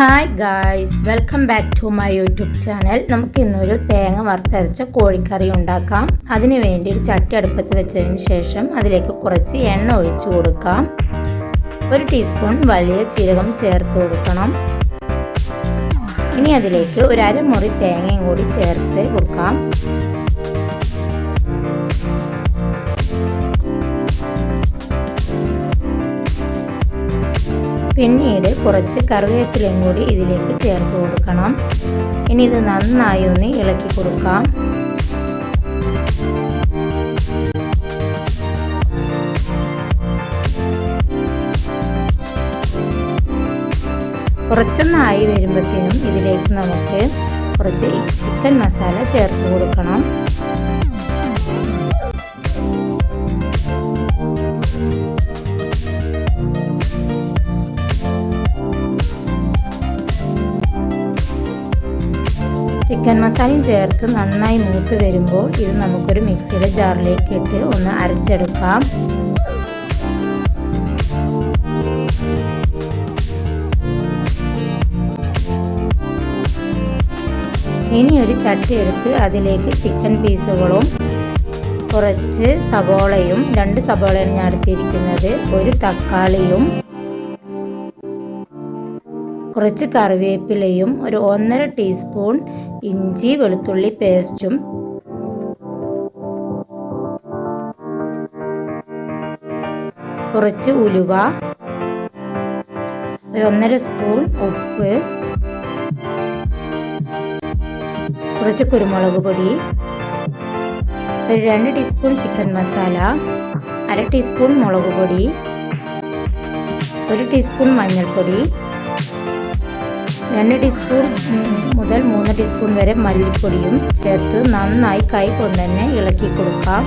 Hi guys welcome back to my YouTube channel നമുക്ക് ഇന്നൊരു തേങ്ങ വറുത്തരച്ച കോഴിക്കറി ഉണ്ടാക്കാം. അതിനു വേണ്ടി ഒരു ചട്ടി അടുപ്പത്ത് വെച്ചതിന് ശേഷം അതിലേക്ക് കുറച്ച് എണ്ണ ഒഴിച്ചു കൊടുക്കാം. ഒരു ടീസ്പൂൺ വലിയ ജീരകം ചേർത്ത് കൊടുക്കണം. ഇനി അതിലേക്ക് ഒരു അരമുറി തേങ്ങയും കൂടി ചേർത്ത് കൊടുക്കാം. പിന്നീട് കുറച്ച് കറിവേപ്പിലയും കൂടി ഇതിലേക്ക് ചേർത്ത് കൊടുക്കണം. ഇനി ഇത് നന്നായി ഒന്ന് ഇളക്കി കൊടുക്കാം. കുറച്ചൊന്നായി വരുമ്പോഴത്തേനും ഇതിലേക്ക് നമുക്ക് കുറച്ച് ചിക്കൻ മസാല ചേർത്ത് കൊടുക്കണം. ചിക്കൻ മസാലയും ചേർത്ത് നന്നായി മൂത്ത് വരുമ്പോൾ ഇത് നമുക്കൊരു മിക്സിയുടെ ജാറിലേക്ക് ഇട്ട് ഒന്ന് അരച്ചെടുക്കാം. ഇനി ഒരു ചട്ടി എടുത്ത് അതിലേക്ക് ചിക്കൻ പീസുകളും കുറച്ച് സവോളയും രണ്ട് സവോളയാണ് ഞാൻ എടുത്തിരിക്കുന്നത്. ഒരു തക്കാളിയും കുറച്ച് കറിവേപ്പിലയും ഒരു ഒന്നര ടീസ്പൂൺ ഇഞ്ചി വെളുത്തുള്ളി പേസ്റ്റും കുറച്ച് ഉലുവ ഒരു ഒന്നര സ്പൂൺ ഉപ്പ് കുറച്ച് കുരുമുളക് പൊടി ഒരു രണ്ട് ടീസ്പൂൺ ചിക്കൻ മസാല അര ടീസ്പൂൺ മുളക് പൊടി ഒരു ടീസ്പൂൺ മഞ്ഞൾപ്പൊടി രണ്ട് ടീസ്പൂൺ മുതൽ മൂന്ന് ടീസ്പൂൺ വരെ മല്ലിപ്പൊടിയും ചേർത്ത് നന്നായി കൈ കൊണ്ട് തന്നെ ഇളക്കി കൊടുക്കാം.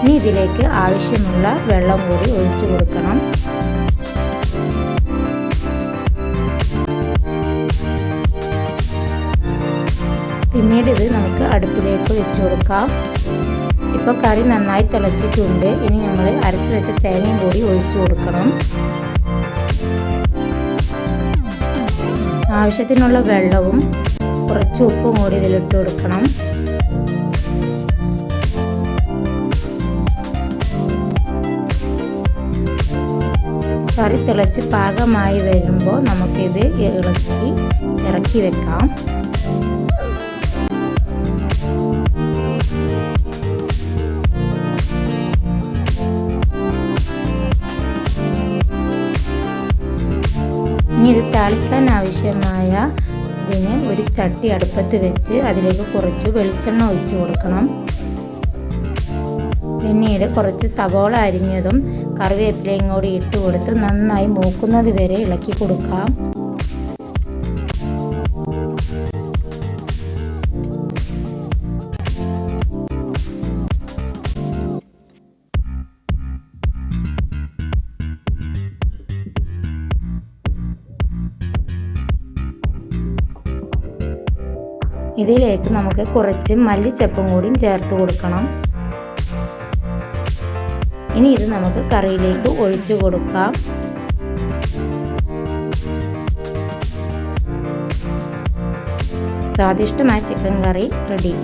ഇനി ഇതിലേക്ക് ആവശ്യമുള്ള വെള്ളം കൂടി ഒഴിച്ചു കൊടുക്കണം. പിന്നീട് ഇത് നമുക്ക് അടുപ്പിലേക്ക് വെച്ച് കൊടുക്കാം. ഇപ്പോൾ കറി നന്നായി തിളച്ചിട്ടുണ്ട്. ഇനി നമ്മൾ അരച്ച് വെച്ച തേങ്ങയും കൂടി ഒഴിച്ചു കൊടുക്കണം. ആവശ്യത്തിനുള്ള വെള്ളവും കുറച്ച് ഉപ്പും കൂടി ഇതിലിട്ട് കൊടുക്കണം. കറി തിളച്ച് പാകമായി വരുമ്പോൾ നമുക്കിത് ഇളക്കി ഇറക്കി വെക്കാം. ഇത് താളിക്കാൻ ആവശ്യമായ ഇതിന് ഒരു ചട്ടി അടുപ്പത്ത് വെച്ച് അതിലേക്ക് കുറച്ച് വെളിച്ചെണ്ണ ഒഴിച്ചു കൊടുക്കണം. പിന്നീട് കുറച്ച് സവോള അരിഞ്ഞതും കറിവേപ്പിലയും കൂടി ഇട്ട് കൊടുത്ത് നന്നായി മൂക്കുന്നത് വരെ ഇളക്കി കൊടുക്കാം. ഇതിലേക്ക് നമുക്ക് കുറച്ച് മല്ലിച്ചപ്പും കൂടി ചേർത്ത് കൊടുക്കണം. ഇനി ഇത് നമുക്ക് കറിയിലേക്ക് ഒഴിച്ചു കൊടുക്കാം. സ്വാദിഷ്ടമായ ചിക്കൻ കറി റെഡി.